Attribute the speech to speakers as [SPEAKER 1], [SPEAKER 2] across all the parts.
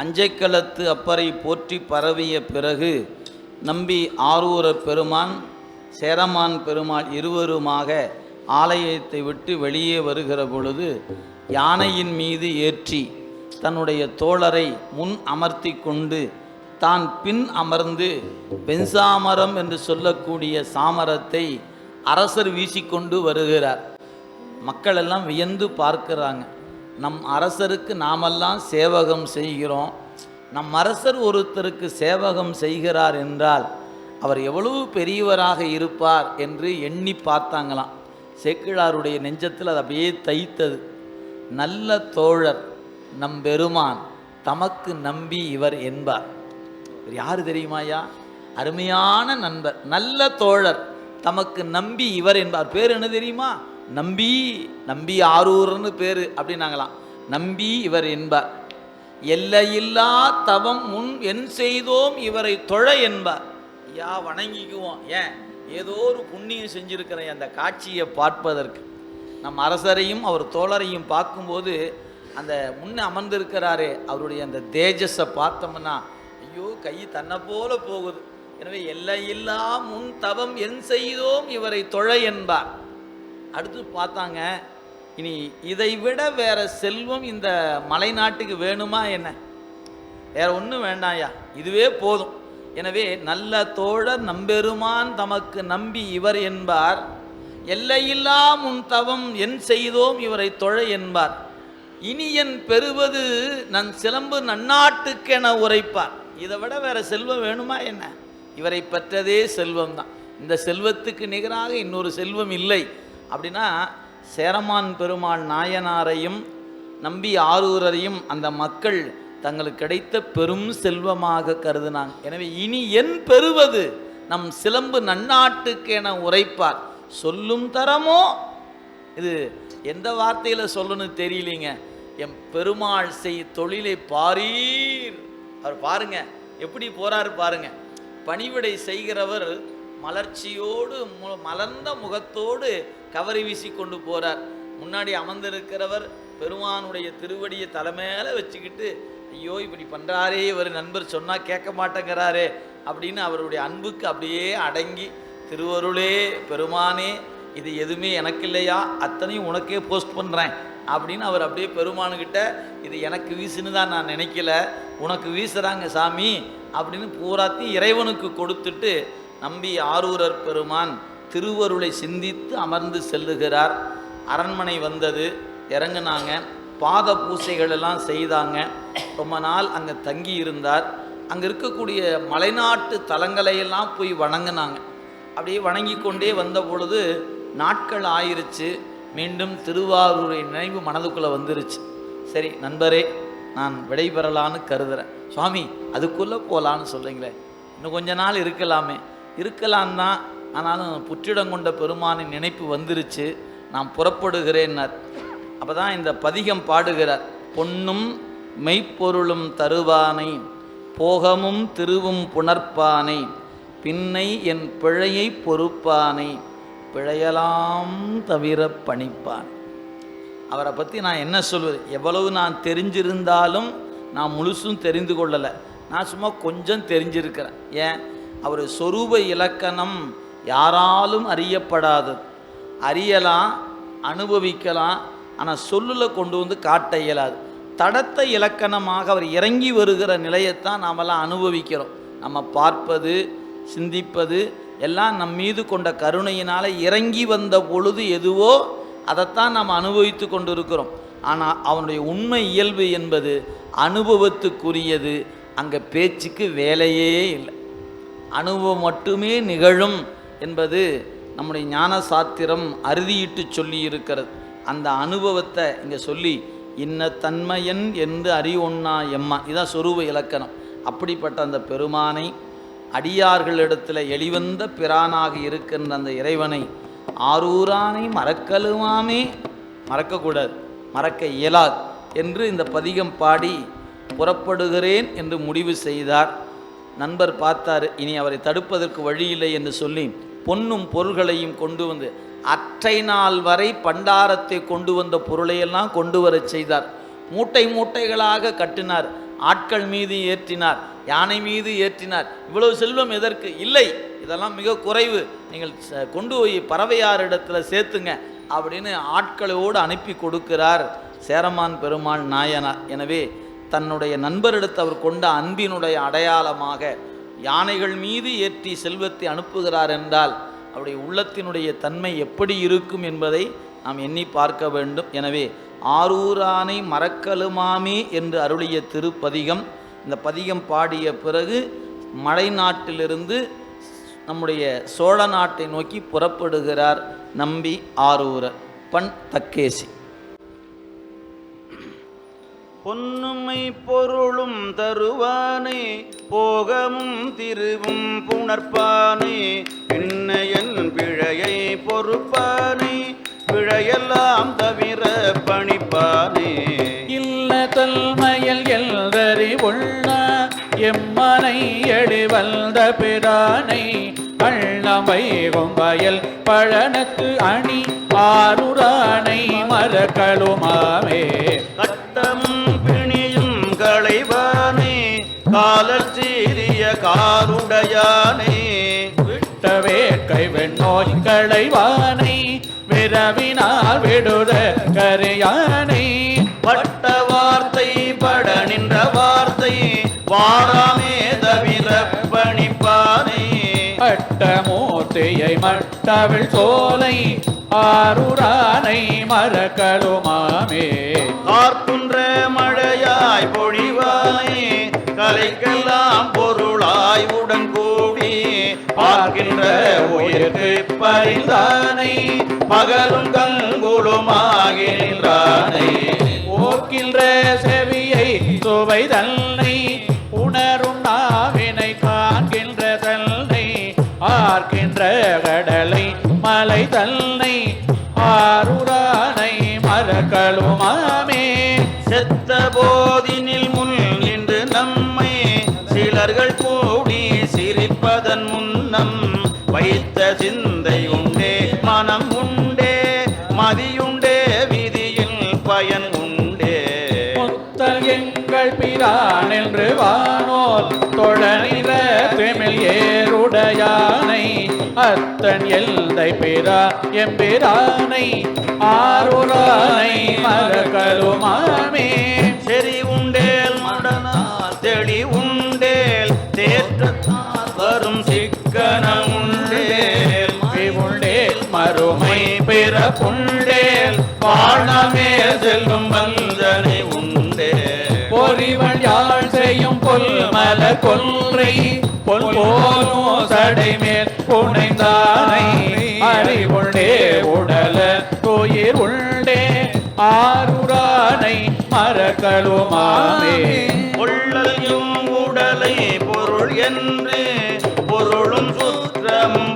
[SPEAKER 1] அஞ்சைக்களத்து அப்பரை போற்றி பரவிய பிறகு நம்பி ஆரூர பெருமான் சேரமான் பெருமாள் இருவருமாக ஆலயத்தை விட்டு வெளியே வருகிற பொழுது யானையின் மீது ஏற்றி தன்னுடைய தோழரை முன் அமர்த்தி கொண்டு தான் பின் அமர்ந்து வெண்சாமரம் என்று சொல்லக்கூடிய சாமரத்தை அரசர் வீசிக்கொண்டு வருகிறார். மக்கள் எல்லாம் வியந்து பார்க்கிறாங்க. நம் அரசருக்கு நாமெல்லாம் சேவகம் செய்கிறோம். நம் அரசர் ஒருத்தருக்கு சேவகம் செய்கிறார் என்றால் அவர் எவ்வளவு பெரியவராக இருப்பார் என்று எண்ணி பார்த்தாங்களாம். சேக்கிழாருடைய நெஞ்சத்தில் அது அப்படியே தைத்தது. நல்ல தோழர் நம் பெருமான் தமக்கு நம்பி இவர் என்பார். இவர் யார் தெரியுமாயா அருமையான நண்பர் நல்ல தோழர் தமக்கு நம்பி இவர் என்பார். பேர் என்ன தெரியுமா? நம்பி நம்பி ஆரூர்னு பேர் அப்படின்னாங்களாம். நம்பி இவர் என்பார். எல்லையில்லா தவம் முன் என் செய்தோம் இவரை தொழ என்பார். ஐயா வணங்கிக்குவோம். ஏன்? ஏதோ ஒரு புண்ணியம் செஞ்சுருக்கிறேன் அந்த காட்சியை பார்ப்பதற்கு. நம் அரசரையும் அவர் தோழரையும் பார்க்கும்போது அந்த முன்னே அமர்ந்திருக்கிறாரே அவருடைய அந்த தேஜஸை பார்த்தோம்னா ஐயோ கை தன்னை போல போகுது. எனவே எல்லையில்லா முன் தவம் என் செய்தோம் இவரை தொழ என்பார். அடுத்து பார்த்தாங்க. இனி இதை விட வேற செல்வம் இந்த மலைநாட்டுக்கு வேணுமா என்ன? வேற ஒன்றும் வேண்டாயா இதுவே போதும். எனவே நல்ல தோழர் நம்பெருமான் தமக்கு நம்பி இவர் என்பார். எல்லையில்லாம் உன் தவம் என் செய்தோம் இவரை தொழ என்பார். இனி என் பெறுவது நன் சிலம்பு நன்னாட்டுக்கென உரைப்பார். இதை விட வேற செல்வம் வேணுமா என்ன? இவரை பெற்றதே செல்வம் தான் இந்த செல்வத்துக்கு நிகராக இன்னொரு செல்வம் இல்லை. அப்படின்னா சேரமான் பெருமாள் நாயனாரையும் நம்பி ஆரூரரையும் அந்த மக்கள் தங்களுக்கு கிடைத்த பெரும் செல்வமாக கருதினாங்க. எனவே இனி என் பெறுவது நம் சிலம்பு நன்னாட்டுக்கென உரைப்பார். சொல்லும் தரமோ? இது எந்த வார்த்தையில் சொல்லணும்னு தெரியலீங்க. என் பெருமாள் செய் தொழிலை பாரீர். அவர் பாருங்க எப்படி போறாரு பாருங்க. பணிவிடை செய்கிறவர் மலர்ச்சியோடு மு- மலர்ந்த முகத்தோடு கவரி வீசி கொண்டு போகிறார் முன்னாடி அமர்ந்திருக்கிறவர் பெருமானுடைய திருவடியை தலைமையில வச்சுக்கிட்டு ஐயோ இப்படி பண்ணுறாரே இவர் நண்பர் சொன்னால் கேட்க மாட்டேங்கிறாரே அப்படின்னு அவருடைய அன்புக்கு அப்படியே அடங்கி திருவருளே பெருமானே இது எதுவுமே எனக்கு இல்லையா அத்தனையும் உனக்கே போஸ்ட் பண்ணுறேன் அப்படின்னு அவர் அப்படியே பெருமானுக்கிட்ட இது எனக்கு வீசுன்னு தான் நான் நினைக்கல உனக்கு வீசுகிறாங்க சாமி அப்படின்னு பூராத்தையும் இறைவனுக்கு கொடுத்துட்டு நம்பி ஆரூரர் பெருமான் திருவருளை சிந்தித்து அமர்ந்து செல்லுகிறார். அரண்மனை வந்தது இறங்குனாங்க. பாத பூசைகள் எல்லாம் செய்தாங்க. ரொம்ப நாள் அங்கே தங்கி இருந்தார் அங்கே இருக்கக்கூடிய மலைநாட்டு தலங்களையெல்லாம் போய் வணங்கினாங்க. அப்படியே வணங்கி கொண்டே வந்த பொழுது நாட்கள் ஆயிருச்சு. மீண்டும் திருவாரூரை நினைவு மனதுக்குள்ளே வந்துருச்சு. சரி நண்பரே நான் விடைபெறலான்னு கருதுகிறேன் சுவாமி அதுக்குள்ளே போகலான்னு சொல்கிறீங்களே இன்னும் கொஞ்ச நாள் இருக்கலாமே. இருக்கலாம் தான் ஆனாலும் புற்றிடம் கொண்ட பெருமானின் நினைப்பு வந்துருச்சு. நான் புறப்படுகிறேன்னார். அப்போ தான் இந்த பதிகம் பாடுகிறார். பொன்னும் மெய்ப்பொருளும் தருவானை போகமும் திருவும் புணர்ப்பானை பின்னை என் பிழையை பொறுப்பானை பிழையலாம் தவிர பணிப்பான். அவரை பற்றி நான் என்ன சொல்வது? எவ்வளவு நான் தெரிஞ்சிருந்தாலும் நான் முழுசும் தெரிந்து கொள்ளலை. நான் சும்மா கொஞ்சம் தெரிஞ்சிருக்கிறேன். ஏன்? அவர் சொரூப இலக்கணம் யாராலும் அறியப்படாதது அறியலாம் அனுபவிக்கலாம் ஆனால் சொல்லில் கொண்டு வந்து காட்ட இயலாது. தடத்த இலக்கணமாக அவர் இறங்கி வருகிற நிலையைத்தான் நாமெல்லாம் அனுபவிக்கிறோம். நம்ம பார்ப்பது சிந்திப்பது எல்லாம் நம் மீது கொண்ட கருணையினால் இறங்கி வந்த பொழுது எதுவோ அதைத்தான் நாம் அனுபவித்து கொண்டிருக்கிறோம். ஆனால் அவனுடைய உண்மை இயல்பு என்பது அனுபவத்துக்குரியது. அங்கே பேச்சுக்கு வேலையே இல்லை. அனுபவம் மட்டுமே நிகழும் என்பது நம்முடைய ஞான சாத்திரம் அறுதியிட்டு சொல்லி இருக்கிறது அந்த அனுபவத்தை இங்கே சொல்லி இன்ன தன்மையன் என்று அறிவொன்னா எம்மா. இதான் சொரூப இலக்கணம். அப்படிப்பட்ட அந்த பெருமானை அடியார்களிடத்தில் எளிவந்த பிரானாக இருக்கின்ற அந்த இறைவனை ஆரூரானை மறக்கலுமாமே மறக்கக்கூடாது மறக்க இயலாது என்று இந்த பதிகம் பாடி புறப்படுகிறேன் என்று முடிவு செய்தார். நண்பர் பார்த்தார் இனி அவரை தடுப்பதற்கு வழியில்லை என்று சொல்லி பொன்னும் பொருள்களையும் கொண்டு வந்து அற்றை நாள் வரை பண்டாரத்தை கொண்டு வந்த பொருளையெல்லாம் கொண்டு வரச் செய்தார். மூட்டை மூட்டைகளாக கட்டினார் ஆட்கள் மீது ஏற்றினார் யானை மீது ஏற்றினார். இவ்வளவு செல்வம் எதற்கு? இல்லை இதெல்லாம் மிக குறைவு. நீங்கள் ச- கொண்டு போய் பறவையாரிடத்துல சேர்த்துங்க அப்படின்னு ஆட்களோடு அனுப்பி கொடுக்கிறார் சேரமான் பெருமாள் நாயனார். எனவே தன்னுடைய நண்பரிடத்து அவர் கொண்ட அன்பினுடைய அடையாளமாக யானைகள் மீது ஏற்றி செல்வத்தை அனுப்புகிறார் என்றால் அவருடைய உள்ளத்தினுடைய தன்மை எப்படி இருக்கும் என்பதை நாம் எண்ணி பார்க்க வேண்டும். எனவே ஆரூரானை மறக்கலுமாமே என்று அருளிய திருப்பதிகம் இந்த பதிகம் பாடிய பிறகு மலை நாட்டிலிருந்து நம்முடைய சோழ நாட்டை நோக்கி புறப்படுகிறார் நம்பி ஆரூரர் பண் தக்கேசி.
[SPEAKER 2] பொன்னுமை பொருளும் தருவானே போகமும் திருவும் புணர்ப்பானே பின்னையன் பிழையை பொறுப்பானே பிழையெல்லாம் தவிர பணிப்பானே.
[SPEAKER 3] இல்ல தல்மையல் எல்தறி உள்ள எம்மனை எழிவந்த பிரானை கள்ளமை கொம்பயல் பழனத்து அணி ஆருரானை மரக்களுமாவே
[SPEAKER 2] காலல் சீரிய காருடையானே
[SPEAKER 3] விட்ட வேட்கை வெண்ணோய் களைவானை விரவினால் விடுத கரையானை.
[SPEAKER 2] பட்ட வார்த்தை பட நின்ற வார்த்தை வாராமே தவிர பணிப்பானை.
[SPEAKER 3] பட்ட மூர்த்தியை மட்டவிழ் சோலை ஆருரானை மறக்கலுமாமே.
[SPEAKER 2] கார்க்குன்ற மழையாய் பொழிவாய் கலைக்கெல்லாம் பொருளாய் உடன் கூடி பார்க்கின்ற உயிர்க்கு பரிந்தானை பகலும் கங்குளுமாகின்றானை நின்றானை.
[SPEAKER 3] செவியை சுவை
[SPEAKER 2] வைத்த சிந்தை உண்டே மனம் உண்டே மதியுண்டே விதியில் பயன் உண்டே.
[SPEAKER 3] முத்தல் எங்கள் பிரான் என்று வானோர் தொடனிற திமிழ் ஏருடையானை. அத்தன் எல்தை பிரா எம்பிரானை ஆருரானை மரகருமாமே
[SPEAKER 2] பிற புண்டேல் வாழமே செல்லும் வந்தனை உண்டே.
[SPEAKER 3] பொறிவள் யாழ் செய்யும் பொல்மல கொன்றை பொல் போலும் சடைமேல் புனைந்தானை. அறிவுண்டே உடல துயிர் உண்டே. ஆருரானை மரக்களுமாமே
[SPEAKER 2] கொள்ளலும் உடலை பொருள் என்று பொருளும் சுற்றம்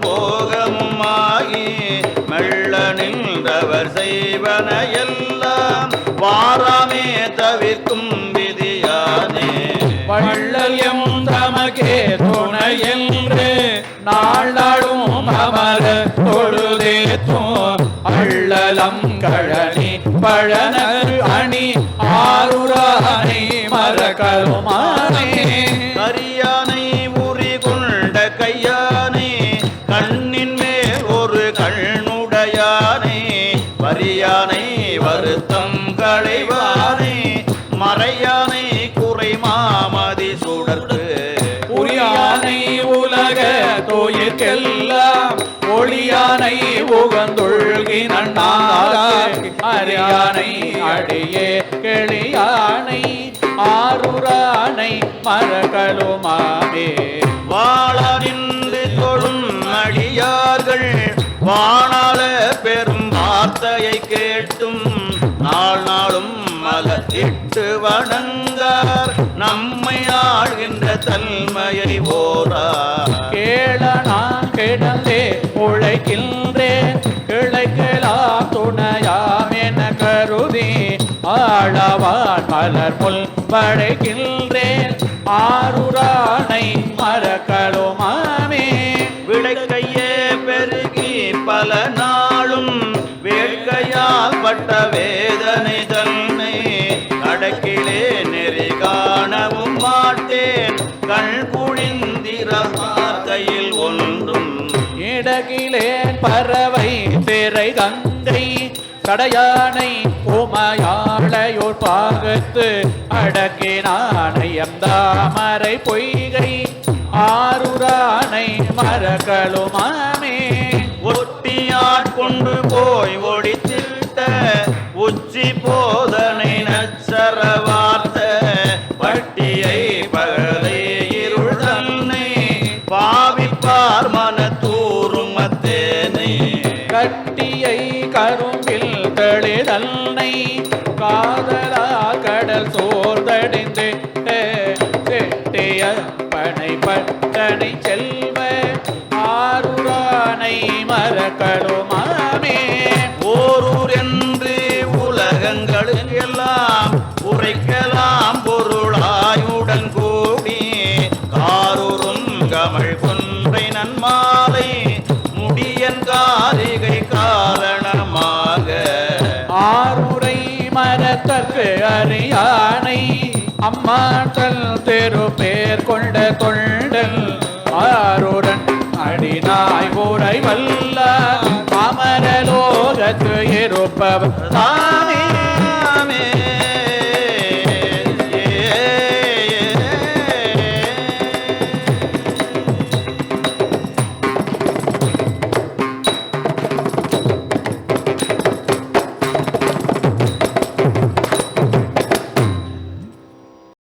[SPEAKER 2] அவர் செய்வன எல்லாம் வாராமே தவிர்க்கும் விதியானே.
[SPEAKER 3] வள்ளல்யம் தமகே துணை என்று நாளாடும் அமர தொழுதேத்தும் அள்ளலம் கழனி பழன ஒளியானை உகந்தொழுகி நன்னாராய் அரியானை அடியே கிளியானை ஆருரானை மரகளுமாமே
[SPEAKER 2] வாழ நின்று தொழும் அடியார்கள் வாணால பெரும் வார்த்தையை கேட்டும். நாள் நாளும் மலத்திட்டு வணங்கார் நம்மை ஆழ்கின்ற தன்மையை ஓரா
[SPEAKER 3] கேள நான் கிடந்தே உழைக்கின்றேன் கிளைக்கலாம் துணையாம் என கருதி ஆழவான் மலர் முல் படைக்கின்றேன். ஆறுரானை மரக்களுமாமே
[SPEAKER 2] விடைக்கையே பெருகி பல நாளும் வேட்கையால் பட்டவே
[SPEAKER 3] பறவை பேரை கங்கை கடையானை உமையாளையோர் பாகத்து அடக்கினானை எந்தாமரை பொய்கை ஆறுரானை மரகளுமாமே
[SPEAKER 2] ஒட்டியாட் கொண்டு போய் ஒடித்திருத்த உச்சி
[SPEAKER 3] போத கரும்பில் தெளிதல்னை காதலா கடல் சோர்ந்தடிந்து. செட்டிய பனை பட்டனை செல்வ ஆருரானை மரகளுமாமே
[SPEAKER 2] ஓரூர் என்று உலகங்களுக்கெல்லாம்
[SPEAKER 3] உரைக்க பேரு பேர் கொண்ட கொண்டல் ஆருடன் அடிநாய் ஊரை வல்ல அமரலோகத்து இருப்பவர்.